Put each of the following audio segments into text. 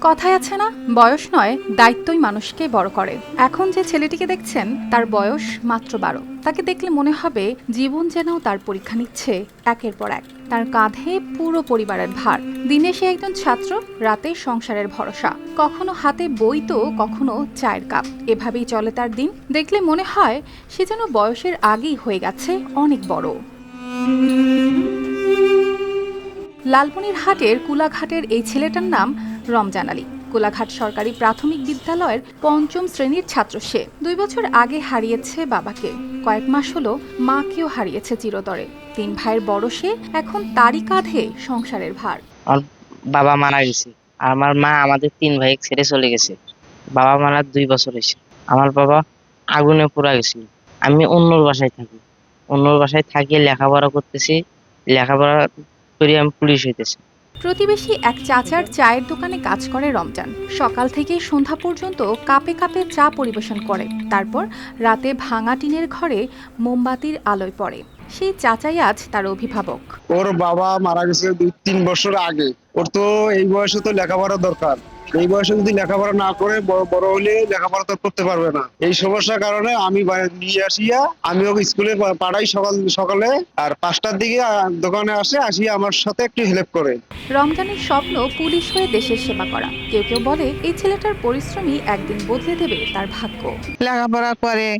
কথায় আছে না, বয়স নয়, দায়িত্বই মানুষকে বড় করে। এখন যে ছেলেটিকে দেখছেন, তার বয়স মাত্র বারো। তাকে দেখলে মনে হবে জীবন যেন তার পরীক্ষা নিচ্ছে একের পর এক। তার কাঁধে পুরো পরিবারের ভার। দিনে সে একজন ছাত্র, রাতে সংসারের ভরসা। কখনো হাতে বই তো, কখনো চায়ের কাপ। এভাবেই চলে তার দিন। দেখলে মনে হয় সে যেন বয়সের আগেই হয়ে গেছে অনেক বড়। লালমনির হাটের কুলাঘাটের এই ছেলেটার নাম রমজান আলী। কোলাঘাট সরকারি প্রাথমিক বিদ্যালয়ের পঞ্চম শ্রেণির ছাত্র সে। দুই বছর আগে হারিয়েছে বাবাকে। কয়েক মাস হলো মাকেও হারিয়েছে চিরতরে। তিন ভাইয়ের বড় সে এখন তারই কাঁধে সংসারের ভার। আমার বাবা মারা গেছে। আর আমার মা আমাদের তিন ভাই ছেড়ে চলে গেছে। বাবা মারা দুই বছর হয়েছে। আমার বাবা আগুনে পুরা গেছিল। আমি অন্যর বাসায় থাকি। অন্যর বাসায় থাকিয়ে লেখাপড়া করতেছি। লেখাপড়া করে আমি পুলিশ হইতেছি। প্রতিবেশী এক চাচার চায়ের দোকানে কাজ করে রমজান। সকাল থেকে সন্ধ্যা পর্যন্ত কাপে কাপে চা পরিবেশন করে। তারপর রাতে ভাঙা টিনের ঘরে মোমবাতির আলোয় পড়ে। সেই চাচাই আজ তার অভিভাবক। ওর বাবা মারা গেছে দুই তিন বছর আগে। ওর তো এই বয়সে তো লেখাপড়া দরকার। এই বয়সে যদি লেখাপড়া না করে বড় বড় হলে লেখাপড়া তো করতে পারবে না। এই সমস্যার কারণে আমি নিয়ে আসিয়া আমি ওকে স্কুলে পা- পাঠাই সকাল সকালে আর পাঁচটার দিকে দোকানে আসে আসিয়া আমার সাথে একটু হেল্প করে। রমজানের স্বপ্ন পুলিশ হয়ে দেশের সেবা করা। কেউ কেউ বলে এই ছেলেটার পরিশ্রমই একদিন বদলে দেবে তার ভাগ্য। লেখাপড়া করে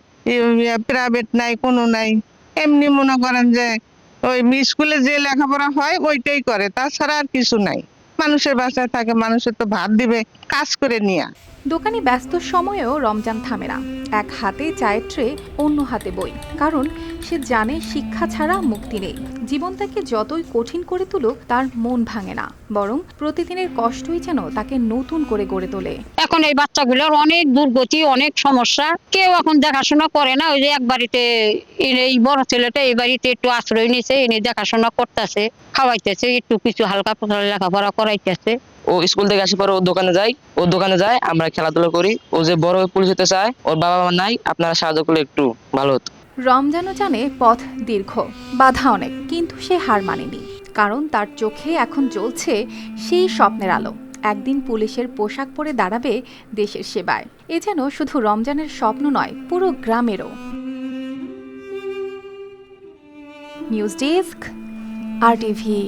প্রাইভেট নাই কোনো নাই। এমনি মনে করেন যে ওই স্কুলে যে লেখাপড়া হয় ওইটাই করে। তাছাড়া আর কিছু নাই। মানুষের বাসায় থাকে, মানুষের তো ভাত দিবে, কাজ করে নিয়া। দোকানে ব্যস্ত সময়েও রমজান থামে না। এক হাতে চায়ের ট্রে, অন্য হাতে বই। কারণ সে জানে শিক্ষা ছাড়া মুক্তি নেই। জীবন তাকে যতই কঠিন করে তুলুক তার মন ভাঙে না। বরং প্রতিদিনের কষ্টই যেন তাকে নতুন করে গড়ে তোলে। এখন এই বাচ্চাগুলোর অনেক দুর্গতি অনেক সমস্যা। কেউ এখন দেখাশোনা করে না ওই যে এক বাড়িতে এই- এই বড় ছেলেটা এই বাড়িতে একটু আশ্রয় নিছে এনে দেখাশোনা করতেছে খাওয়াইতেছে একটু কিছু হালকা পাতলা লেখাপড়া করাইতেছে। ও স্কুল থেকে আসে পরে ওর দোকানে যাই ওর দোকানে যায় আমরা খেলাধুলা করি। ও যে বড় হয়ে পুলিশ হতে চায় ওর বাবা মা নাই আপনারা সাহায্য করলে একটু ভালো হতো। রমজানও জানে পথ দীর্ঘ বাধা অনেক। কিন্তু সে হার মানেনি, কারণ তার চোখে এখন জ্বলছে সেই স্বপ্নের আলো। একদিন পুলিশের পোশাক পরে দাঁড়াবে দেশের সেবায়। এ যেন শুধু রমজানের স্বপ্ন নয়, পুরো গ্রামেরও। News desk, R TV.